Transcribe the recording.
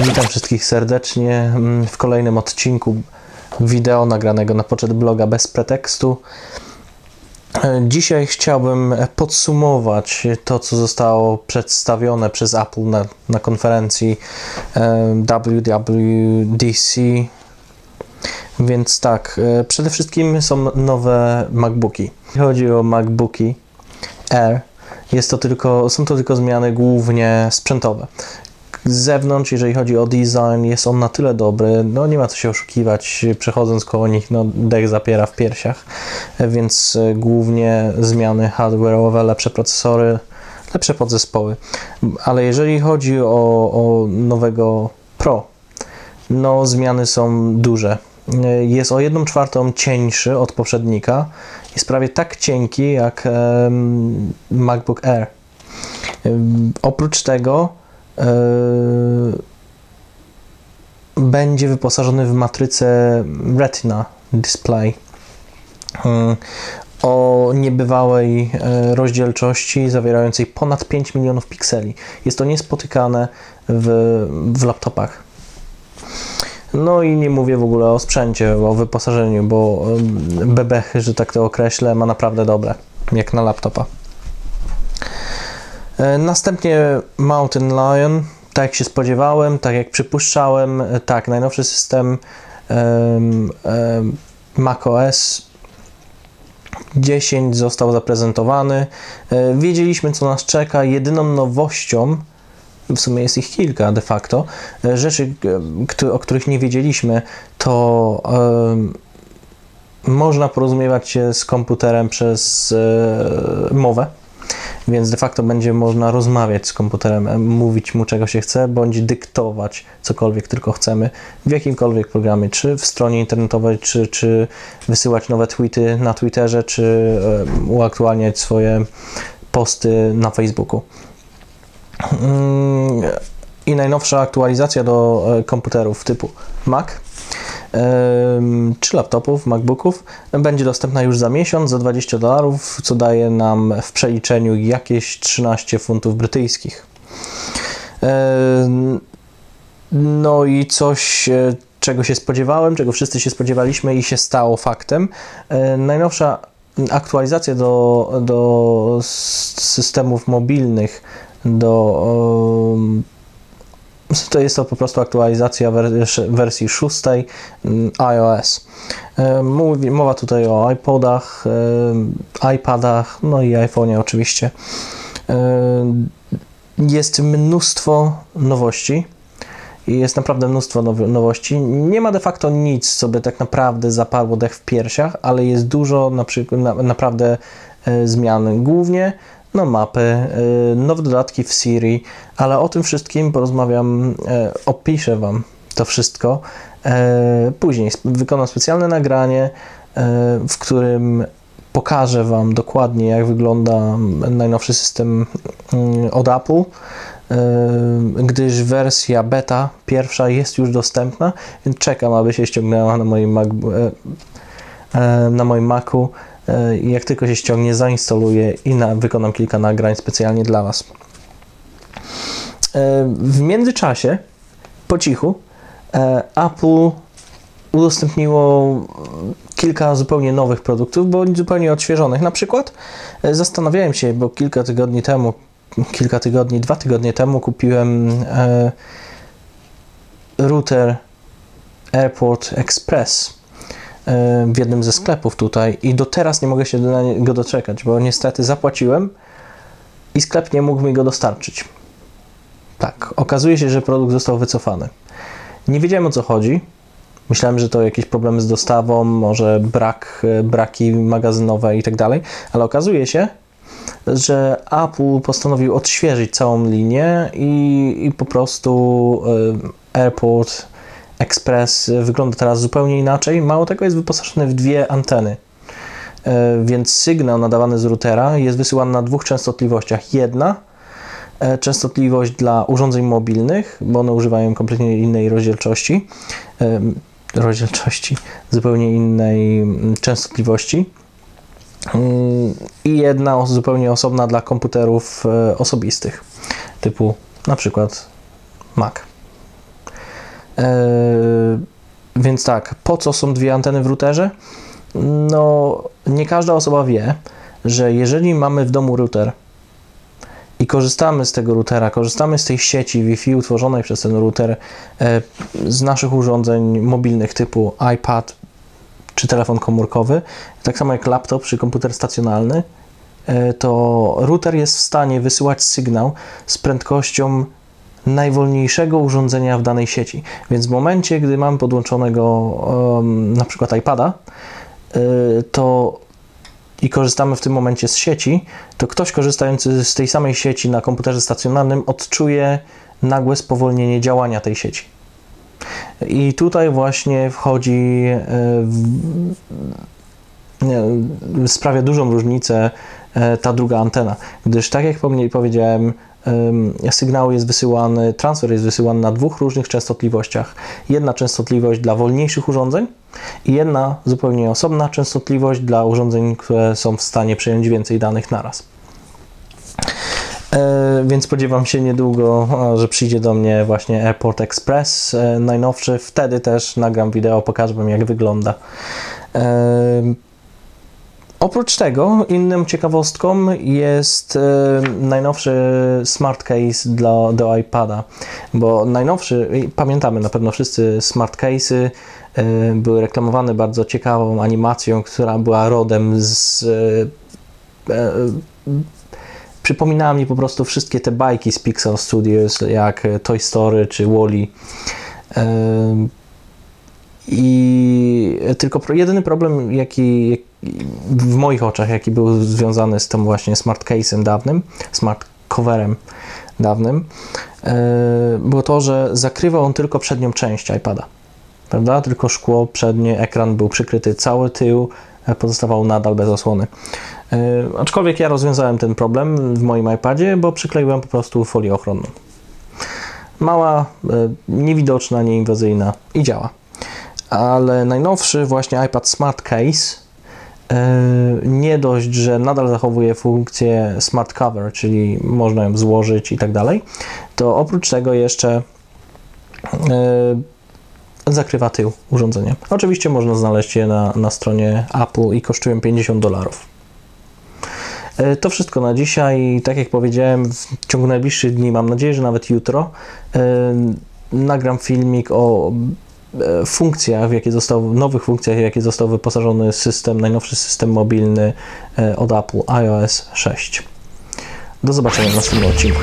Witam wszystkich serdecznie mm, w kolejnym odcinku wideo nagranego na poczet bloga bez pretekstu. E, Dzisiaj chciałbym podsumować to, co zostało przedstawione przez Apple na, na konferencji e, WWDC. Więc tak, e, przede wszystkim są nowe MacBooki. Chodzi o MacBooki Air, jest to tylko, są to tylko zmiany głównie sprzętowe z zewnątrz, jeżeli chodzi o design, jest on na tyle dobry, no nie ma co się oszukiwać, przechodząc koło nich, no dech zapiera w piersiach, więc e, głównie zmiany hardware'owe, lepsze procesory, lepsze podzespoły, ale jeżeli chodzi o, o nowego Pro, no zmiany są duże. E, Jest o 1 czwartą cieńszy od poprzednika, jest prawie tak cienki jak MacBook Air. Oprócz tego będzie wyposażony w matrycę Retina Display o niebywałej yy, rozdzielczości zawierającej ponad 5 milionów pikseli. Jest to niespotykane w, w laptopach. No i nie mówię w ogóle o sprzęcie, o wyposażeniu, bo bebechy, że tak to określę, ma naprawdę dobre, jak na laptopa. E, Następnie Mountain Lion, tak jak się spodziewałem, tak jak przypuszczałem, e, tak, najnowszy system um, um, macOS 10 został zaprezentowany. E, Wiedzieliśmy, co nas czeka. Jedyną nowością, w sumie jest ich kilka de facto, e, rzeczy, e, o których nie wiedzieliśmy, to można porozumiewać się z komputerem przez e, mowę więc de facto będzie można rozmawiać z komputerem, mówić mu czego się chce, bądź dyktować cokolwiek tylko chcemy w jakimkolwiek programie, czy w stronie internetowej, czy, czy wysyłać nowe tweety na Twitterze, czy uaktualniać swoje posty na Facebooku. Mm, I najnowsza aktualizacja do e, komputerów typu Mac czy laptopów, MacBooków będzie dostępna już za miesiąc za 20 dolarów, co daje nam w przeliczeniu jakieś 13 funtów brytyjskich. No i coś, e, czego się spodziewałem, czego wszyscy się spodziewaliśmy i się stało faktem. E, Najnowsza aktualizacja do, do systemów mobilnych, do to jest to po prostu aktualizacja wer- wersji 6 mm, iOS. Mówi, mowa tutaj o iPodach, iPadach, no i iPhone'ie oczywiście. Jest mnóstwo nowości. Jest naprawdę mnóstwo now- nowości. Nie ma de facto nic, co by tak naprawdę zaparło dech w piersiach, ale jest dużo na przykład, na, naprawdę e, zmian. Głównie no, mapy, e, nowe dodatki w Siri, ale o tym wszystkim porozmawiam, e, opiszę Wam to wszystko e, później. Wykonam specjalne nagranie, w którym pokażę Wam dokładnie, jak wygląda najnowszy system od Apple, gdyż wersja beta pierwsza jest już dostępna, więc czekam, aby się ściągnęła na moim, Mac, na moim Macu. E, Jak tylko się ściągnie, zainstaluję i na, wykonam kilka nagrań specjalnie dla Was. E, W międzyczasie, po cichu, e, Apple udostępniło kilka zupełnie nowych produktów, bądź zupełnie odświeżonych. Na przykład zastanawiałem się, bo kilka tygodni temu, kilka tygodni, dwa tygodnie temu kupiłem router Airport Express w jednym ze sklepów tutaj i do teraz nie mogę się do niego doczekać, bo niestety zapłaciłem i sklep nie mógł mi go dostarczyć. Tak, okazuje się, że produkt został wycofany. Nie wiedziałem o co chodzi. Myślałem, że to jakieś problemy z dostawą, może brak, e, braki magazynowe i tak dalej, ale okazuje się, że Apple postanowił odświeżyć całą linię i, i po prostu e, Airport Express wygląda teraz zupełnie inaczej. Mało tego, jest wyposażony w dwie anteny. E, Więc sygnał nadawany z routera jest wysyłany na dwóch częstotliwościach. Jedna e, częstotliwość dla urządzeń mobilnych, bo one używają kompletnie innej rozdzielczości, em, rozdzielczości, zupełnie innej mm, częstotliwości. Mm, I jedna zupełnie osobna dla komputerów e, osobistych, typu na przykład Mac. E, więc tak, po co są dwie anteny w routerze? No, nie każda osoba wie, że jeżeli mamy w domu router i korzystamy z tego routera, korzystamy z tej sieci Wi-Fi utworzonej przez ten router e, z naszych urządzeń mobilnych typu iPad czy telefon komórkowy, tak samo jak laptop czy komputer stacjonarny, e, to router jest w stanie wysyłać sygnał z prędkością najwolniejszego urządzenia w danej sieci. Więc w momencie, gdy mamy podłączonego na przykład iPada, y, to i korzystamy w tym momencie z sieci, to ktoś korzystający z tej samej sieci na komputerze stacjonarnym odczuje nagłe spowolnienie działania tej sieci. I tutaj właśnie wchodzi, y, sprawia dużą różnicę y, ta druga antena, gdyż tak jak powiedziałem, sygnał jest wysyłany, transfer jest wysyłany na dwóch różnych częstotliwościach. Jedna częstotliwość dla wolniejszych urządzeń i jedna zupełnie osobna częstotliwość dla urządzeń, które są w stanie przyjąć więcej danych naraz. E, więc spodziewam się niedługo, że przyjdzie do mnie właśnie Airport Express e, najnowszy. Wtedy też nagram wideo, pokażę Wam jak wygląda. Oprócz tego, inną ciekawostką jest e, najnowszy smart case dla, do iPada, bo najnowszy, pamiętamy na pewno wszyscy smart case'y, e, były reklamowane bardzo ciekawą animacją, która była rodem z. E, e przypominała mi po prostu wszystkie te bajki z Pixel Studios, jak Toy Story czy Wally. -E. I tylko jedyny problem, jaki w moich oczach, jaki był związany z tym właśnie smart case'em dawnym, smart coverem dawnym, e, było to, że zakrywał on tylko przednią część iPada. Prawda? Tylko szkło przednie, ekran był przykryty, cały tył e, pozostawał nadal bez osłony. E, aczkolwiek ja rozwiązałem ten problem w moim iPadzie, bo przykleiłem po prostu folię ochronną. Mała, niewidoczna, nieinwazyjna i działa ale najnowszy właśnie iPad Smart Case e, nie dość, że nadal zachowuje funkcję Smart Cover, czyli można ją złożyć i tak dalej, to oprócz tego jeszcze e, zakrywa tył urządzenia. Oczywiście można znaleźć je na, na stronie Apple i kosztują 50 dolarów. E, to wszystko na dzisiaj. Tak jak powiedziałem, w ciągu najbliższych dni, mam nadzieję, że nawet jutro, nagram filmik o funkcjach, w jakie został, nowych funkcjach, w jakie został wyposażony system, najnowszy system mobilny e, od Apple iOS 6. Do zobaczenia w następnym odcinku.